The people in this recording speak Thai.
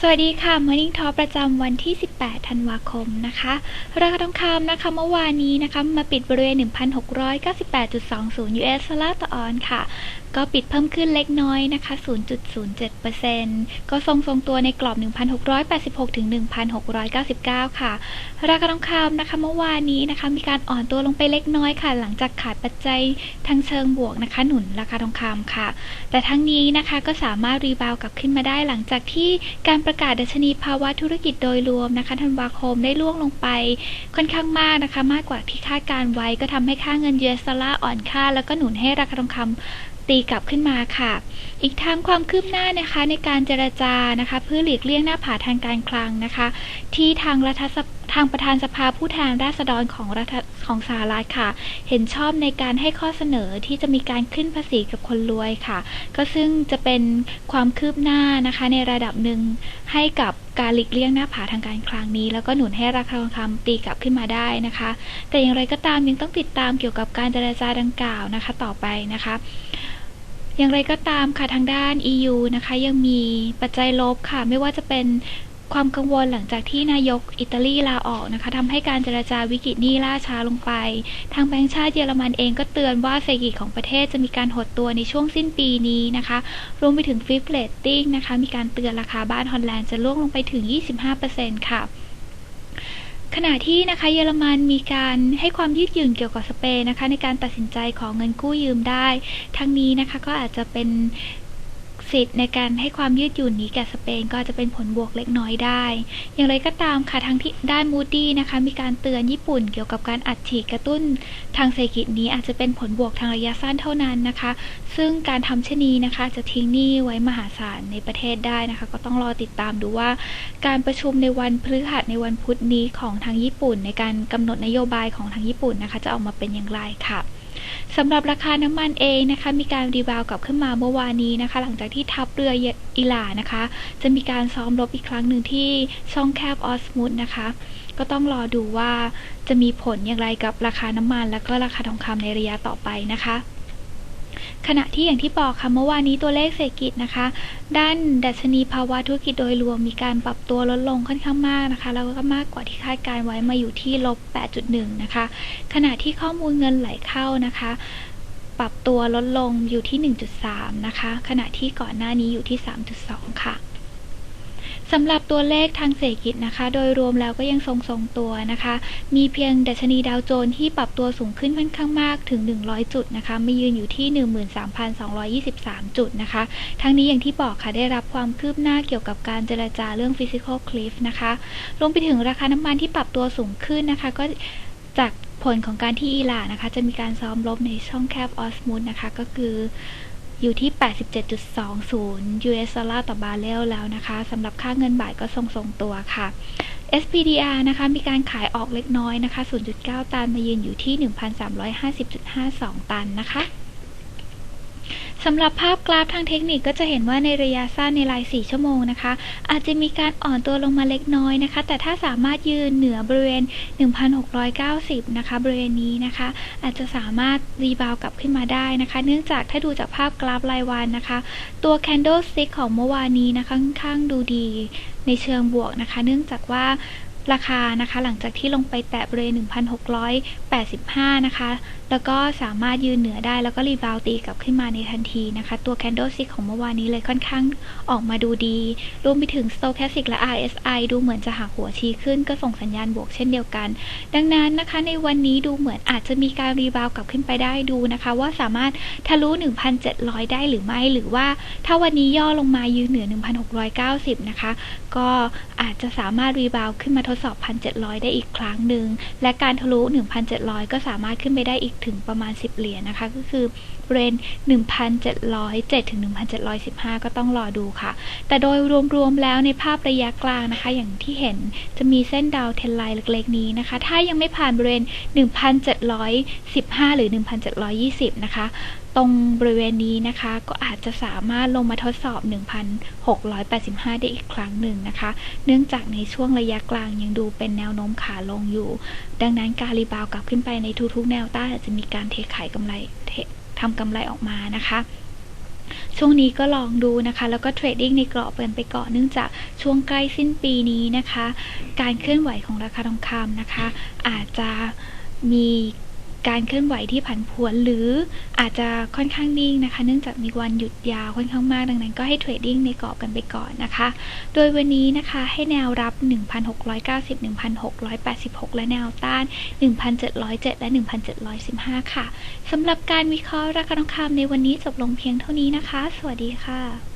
สวัสดีค่ะ Morning Talk ประจำวันที่ 18 ธันวาคมนะคะ ราคาทองคำนะคะเมื่อวานนี้นะคะมาปิดบริเวณ 1,698.20 US ดอลลาร์ต่อออนซ์ค่ะ ก็ปิดเพิ่มขึ้นเล็กน้อยนะคะ 0.07%ก็ทรงทรงตัวในกรอบ 1,686 ถึง 1,699 ค่ะ ราคาทองคำนะคะเมื่อวานนี้นะคะ มีการอ่อนตัวลงไปเล็กน้อยค่ะ หลังจากขาดปัจจัยทางเชิงบวกนะคะ หนุนราคาทองคำค่ะ แต่ทั้งนี้นะคะก็สามารถรีบาวกลับขึ้นมาได้หลังจากที่การประกาศดัชนีภาวะธุรกิจโดยรวมนะคะธันวาคมได้ล่วงลงไปค่อนข้างมากนะคะ มากกว่าที่คาดการไว้ก็ทำให้ค่าเงิน US ดอลลาร์อ่อนค่า แล้วก็หนุนให้ราคาทองคำตีกลับขึ้นมาค่ะ อีกทางความคืบหน้านะคะในการเจรจานะคะเพื่อหลีกเลี่ยงหน้าผาทางการคลังนะคะ ที่ทางรัฐสทางประธานสภาผู้แทนราษฎรของรัฐของสหรัฐค่ะ เห็นชอบในการให้ข้อเสนอที่จะมีการขึ้นภาษีกับคนรวยค่ะ ก็ซึ่งจะเป็นความคืบหน้านะคะในระดับหนึ่งให้กับการหลีกเลี่ยงหน้าผาทางการคลังนี้ แล้วก็หนุนให้ราคาทองคำตีกลับขึ้นมาได้นะคะ แต่อย่างไรก็ตามยังต้องติดตามเกี่ยวกับการเจรจาดังกล่าวนะคะ ต่อไปนะคะ อย่างไรก็ตามค่ะทางด้าน EU นะคะยังมีปัจจัยลบค่ะ ไม่ว่าจะเป็นความกังวลหลังจากที่นายกอิตาลีลาออกนะคะทำให้การเจรจาวิกฤตหนี้ล่าช้าลงไป ทางแบงก์ชาติเยอรมันเองก็เตือนว่าเศรษฐกิจของประเทศจะมีการหดตัวในช่วงสิ้นปีนี้นะคะ รวมไปถึงฟิฟเลตติ้งนะคะ มีการเตือนราคาบ้านฮอลแลนด์จะล่วงลงไปถึง 25%ค่ะ ขณะที่นะคะเยอรมันมีการให้ความยืดหยุ่นเกี่ยวกับสเปนนะคะในการตัดสินใจของเงินกู้ยืมได้ ทั้งนี้นะคะก็อาจจะเป็น สิทธิ์ในการให้ความยืดหยุ่นนี้แก่สเปนก็จะเป็นผลบวกเล็กน้อยได้ อย่างไรก็ตามค่ะทางที่ด้านมูดี้นะคะมีการเตือนญี่ปุ่นเกี่ยวกับการอัดฉีดกระตุ้นทางเศรษฐกิจนี้อาจจะเป็นผลบวกทางระยะสั้นเท่านั้นนะคะ ซึ่งการทำเช่นนี้นะคะจะทิ้งหนี้ไว้มหาศาลในประเทศได้นะคะ ก็ต้องรอติดตามดูว่า การประชุมในวันพฤหัสในวันพุธนี้ของทางญี่ปุ่น ในการกำหนดนโยบายของทางญี่ปุ่นนะคะ จะออกมาเป็นอย่างไรค่ะ สำหรับราคาน้ำมันเองนะคะ มีการรีบาวกลับขึ้นมาเมื่อวานนี้นะคะ หลังจากที่ทัพเรืออิหร่านนะคะ จะมีการซ้อมรบอีกครั้งหนึ่งที่ช่องแคบออสมุดนะคะ ก็ต้องรอดูว่าจะมีผลอย่างไรกับราคาน้ำมัน และก็ราคาทองคำในระยะต่อไปนะคะ ขณะที่อย่างที่บอกค่ะเมื่อวานนี้ตัวเลขเศรษฐกิจนะคะ ด้านดัชนีภาวะธุรกิจโดยรวมมีการปรับตัวลดลงค่อนข้างมากนะคะ แล้วก็มากกว่าที่คาดการไว้มาอยู่ที่ลบ 8.1 นะคะ ขณะที่ข้อมูลเงินไหลเข้านะคะปรับตัวลดลงอยู่ที่ 1.3 นะคะ ขณะที่ก่อนหน้านี้อยู่ที่ 3.2 ค่ะ สำหรับตัวเลขทางเศรษฐกิจนะคะ โดยรวมแล้วก็ยังทรงทรงตัวนะคะ มีเพียงดัชนีดาวโจนส์ที่ปรับตัวสูงขึ้นค่อนข้างมากถึง 100 จุดนะคะมายืนอยู่ที่ 13,223 จุดนะคะ ทั้งนี้อย่างที่บอกค่ะได้รับความคืบหน้าเกี่ยวกับการเจรจาเรื่อง physical cliff นะคะรวมไปถึงราคาน้ำมันที่ปรับตัวสูงขึ้นนะคะ ก็จากผลของการที่อิหร่านนะคะ จะมีการซ้อมรบในช่องแคบออสมุดนะคะ ก็คือ อยู่ที่ 87.20 US ดอลลาร์ต่อบาร์เรลแล้วนะคะสำหรับค่าเงินบาทก็ทรงๆตัวค่ะ SPDR นะคะมีการขายออกเล็กน้อยนะคะ 0.9 ตันมายืนอยู่ที่ 1,350.52 ตันนะคะ สำหรับภาพกราฟทางเทคนิคก็จะเห็นว่าในระยะสั้นในราย 4 ชั่วโมงนะคะ อาจจะมีการอ่อนตัวลงมาเล็กน้อยนะคะ แต่ถ้าสามารถยืนเหนือบริเวณ 1,690 นะคะ บริเวณนี้นะคะ อาจจะสามารถรีบาวกลับขึ้นมาได้นะคะ เนื่องจากถ้าดูจากภาพกราฟรายวันนะคะ ตัว candlestick ของเมื่อวานนี้นะคะค่อนข้างดูดีในเชิงบวกนะคะ เนื่องจากว่า ราคานะคะหลังจากที่ลงไปแตะบริเวณ1,685 นะคะ แล้วก็สามารถยืนเหนือได้แล้วก็รีบาวตีกลับขึ้นมาในทันทีนะคะ ตัว candlestick ของเมื่อวานนี้เลยค่อนข้างออกมาดูดี รวมไปถึง stochastic และ RSI ดูเหมือนจะหักหัวชี้ขึ้นก็ส่งสัญญาณบวกเช่นเดียวกัน ดังนั้นนะคะในวันนี้ดูเหมือนอาจจะมีการรีบาวกลับขึ้นไปได้ดูนะคะ ว่าสามารถทะลุ 1,700 ได้หรือไม่ หรือว่าถ้าวันนี้ย่อลงมายืนเหนือ 1,690 นะคะ ก็อาจจะสามารถรีบาวขึ้นมาทดดสอบ 1,700 ได้อีกครั้งหนึ่ง และการทะลุ 1,700 ก็สามารถขึ้นไปได้อีกถึงประมาณ 10 เหรียญนะคะ ก็คือเรน1,707ถึง1,715 ก็ต้องรอดูค่ะ แต่โดยรวมๆแล้วในภาพระยะกลางนะคะ อย่างที่เห็นจะมีเส้นดาวเทนไลน์เล็กๆ นี้นะคะ ถ้ายังไม่ผ่านบริเวณ 1,715 หรือ 1,720 นะคะตรงบริเวณนี้นะคะก็อาจจะสามารถลงมาทดสอบ 1,685 ได้อีกครั้งหนึ่งนะคะ เนื่องจากในช่วงระยะกลางยังดูเป็นแนวโน้มขาลงอยู่ ดังนั้นการรีบาวกลับขึ้นไปในทุกๆ แนวต้านจจะมีการเทขายกำไรทำกำไรออกมานะคะช่วงนี้ก็ลองดูนะคะ แล้วก็เทรดดิ้งในกรอบกันไปก่อนเนื่องจากช่วงใกล้สิ้นปีนี้นะคะ การเคลื่อนไหวของราคาทองคำนะคะ อาจจะมี การเคลื่อนไหวที่ผันผวน หรืออาจจะค่อนข้างนิ่งนะคะ เนื่องจากมีวันหยุดยาวค่อนข้างมาก ดังนั้นก็ให้เทรดดิ้งในกรอบกันไปก่อนนะคะ โดยวันนี้นะคะให้แนวรับ 1,690 1,686 และแนวต้าน 1,707 และ 1,715 ค่ะสำหรับการวิเคราะห์ราคาทองคำในวันนี้จบลงเพียงเท่านี้นะคะ สวัสดีค่ะ